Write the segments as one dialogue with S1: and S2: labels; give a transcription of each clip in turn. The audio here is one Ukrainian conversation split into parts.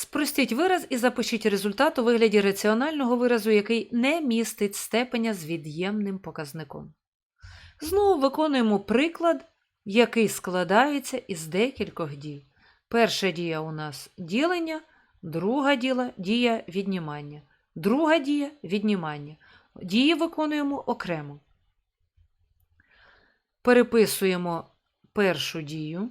S1: Спростіть вираз і запишіть результат у вигляді раціонального виразу, який не містить степеня з від'ємним показником. Знову виконуємо приклад, який складається із декількох дій. Перша дія у нас ділення, друга діла дія віднімання. Друга дія віднімання. Дії виконуємо окремо. Переписуємо першу дію.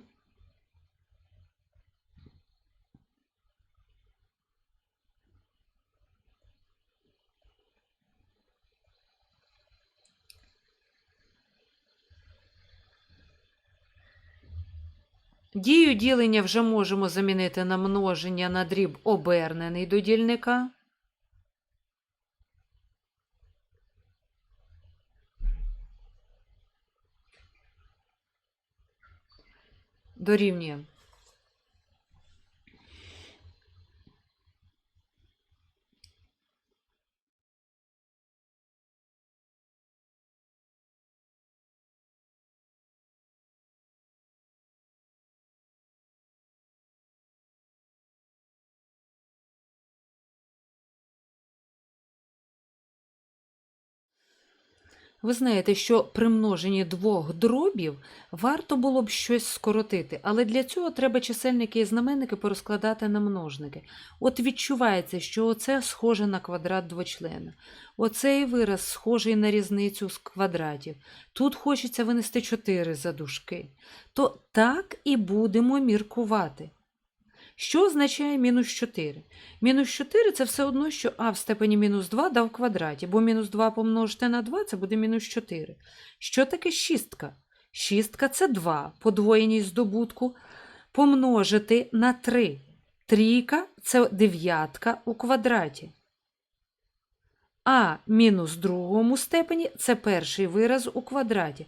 S1: Дію ділення вже можемо замінити на множення на дріб обернений до дільника. Дорівнює. Ви знаєте, що при множенні двох дробів варто було б щось скоротити, але для цього треба чисельники і знаменники порозкладати на множники. От відчувається, що оце схоже на квадрат двочлена. Оцей вираз схожий на різницю з квадратів. Тут хочеться винести 4 за дужки. То так і будемо міркувати. Що означає мінус 4? Мінус 4 це все одно, що а в степені мінус 2 дав в квадраті, бо мінус 2 помножити на 2 це буде мінус 4. Що таке шістка? Шістка це 2, подвоєність здобутку, помножити на 3. Трійка це дев'ятка у квадраті. А мінус другому степені це перший вираз у квадраті.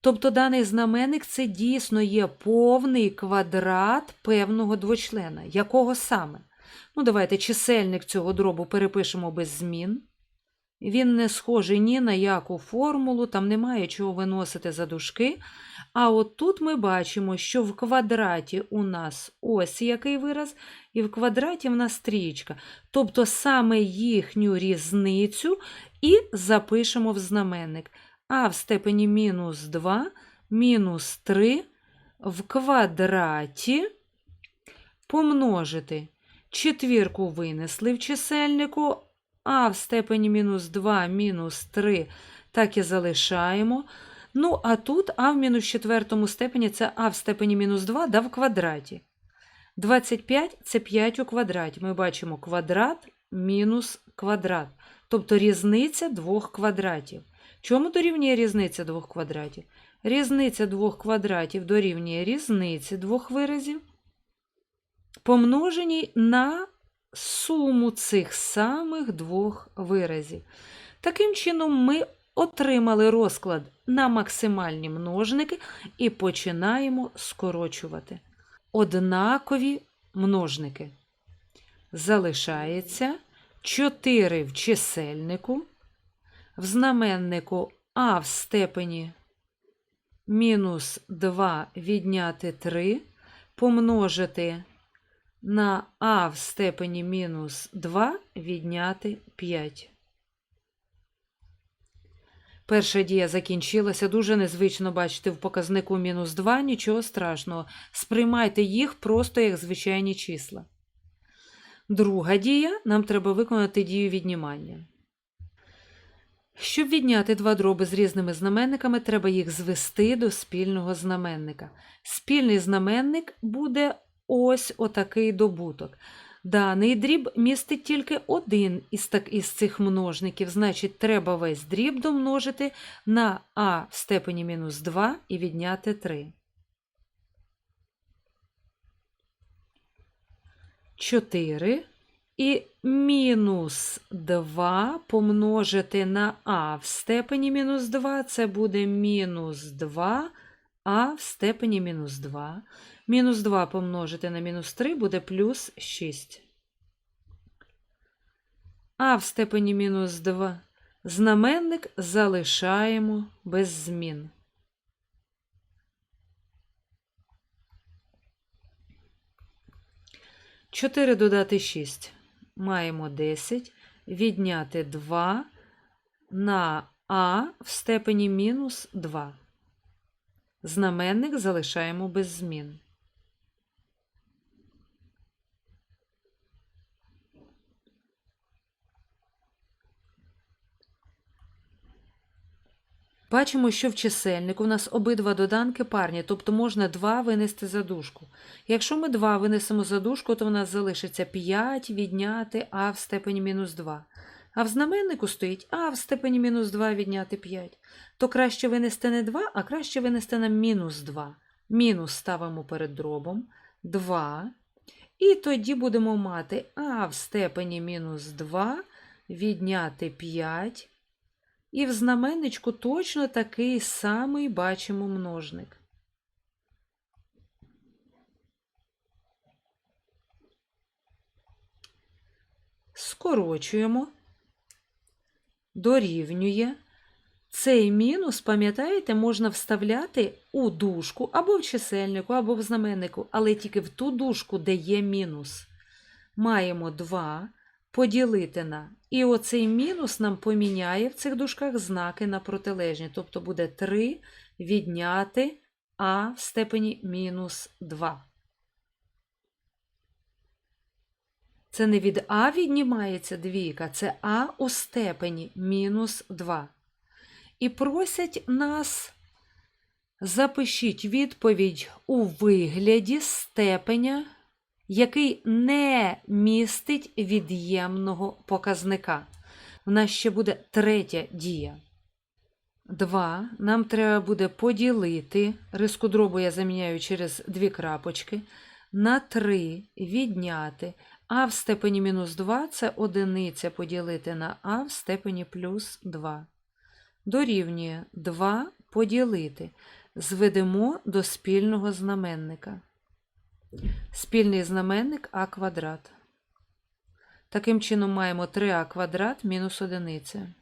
S1: Тобто даний знаменник це дійсно є повний квадрат певного двочлена. Якого саме? Ну, давайте чисельник цього дробу перепишемо без змін. Він не схожий ні на яку формулу, там немає чого виносити за дужки. А от тут ми бачимо, що в квадраті у нас ось який вираз, і в квадраті в нас трієчка. Тобто саме їхню різницю і запишемо в знаменник а в степені мінус 2 мінус 3 в квадраті помножити. Четвірку винесли в чисельнику, а в степені мінус 2 мінус 3 так і залишаємо. Ну, а тут а в мінус четвертому степені це а в степені мінус 2 да в квадраті. 25 це 5 у квадраті. Ми бачимо квадрат мінус квадрат. Тобто різниця двох квадратів. Чому дорівнює різниця двох квадратів? Різниця двох квадратів дорівнює різниці двох виразів, помножені на суму цих самих двох виразів. Таким чином, ми отримали розклад на максимальні множники і починаємо скорочувати. Однакові множники. Залишається 4 в чисельнику в знаменнику а в степені мінус 2 відняти 3 помножити на а в степені мінус 2 відняти 5. Перша дія закінчилася. Дуже незвично бачити в показнику мінус 2, нічого страшного. Сприймайте їх просто як звичайні числа. Друга дія нам треба виконати дію віднімання. Щоб відняти два дроби з різними знаменниками, треба їх звести до спільного знаменника. Спільний знаменник буде ось отакий добуток. Даний дріб містить тільки один із, так, із цих множників, значить, треба весь дріб домножити на а в степені мінус 2 і відняти 3. 4 і мінус 2 помножити на а в степені мінус 2, це буде мінус 2 а в степені мінус 2. Мінус 2 помножити на мінус 3 буде плюс 6. А в степені мінус 2 знаменник залишаємо без змін. 4 додати 6. Маємо 10. Відняти 2 на а в степені мінус 2. Знаменник залишаємо без змін. Бачимо, що в чисельнику у нас обидва доданки парні, тобто можна 2 винести за дужку. Якщо ми 2 винесемо за дужку, то в нас залишиться 5 відняти а в степені мінус 2. А в знаменнику стоїть а в степені мінус 2 відняти 5. То краще винести не 2, а краще винести нам мінус 2. Мінус ставимо перед дробом 2. І тоді будемо мати а в степені мінус 2 відняти 5. І в знаменничку точно такий самий бачимо множник. Скорочуємо, дорівнює. Цей мінус, пам'ятаєте, можна вставляти у дужку або в чисельнику, або в знаменнику, але тільки в ту дужку, де є мінус. Маємо 2 поділити на. І оцей мінус нам поміняє в цих дужках знаки на протилежні. Тобто буде 3 відняти а в степені мінус 2. Це не від а віднімається двійка, це а у степені мінус 2. І просять нас запишіть відповідь у вигляді степеня який не містить від'ємного показника. У нас ще буде третя дія. 2. Нам треба буде поділити, риску дробу я заміняю через дві крапочки, на 3 відняти, а в степені мінус 2 це одиниця поділити на а в степені плюс 2. Дорівнює 2 поділити. Зведемо до спільного знаменника. Спільний знаменник а квадрат. Таким чином маємо 3а квадрат мінус одиниця.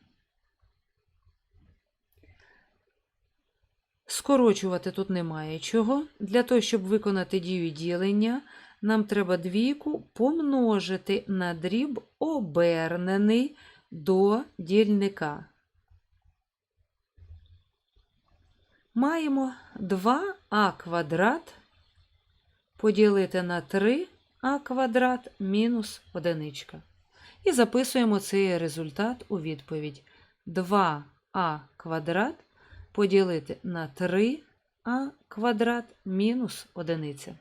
S1: Скорочувати тут немає чого. Для того, щоб виконати дію ділення, нам треба двійку помножити на дріб обернений до дільника. Маємо 2а квадрат поділити на 3а квадрат мінус одиничка. І записуємо цей результат у відповідь. 2а квадрат поділити на 3а квадрат мінус одиниця.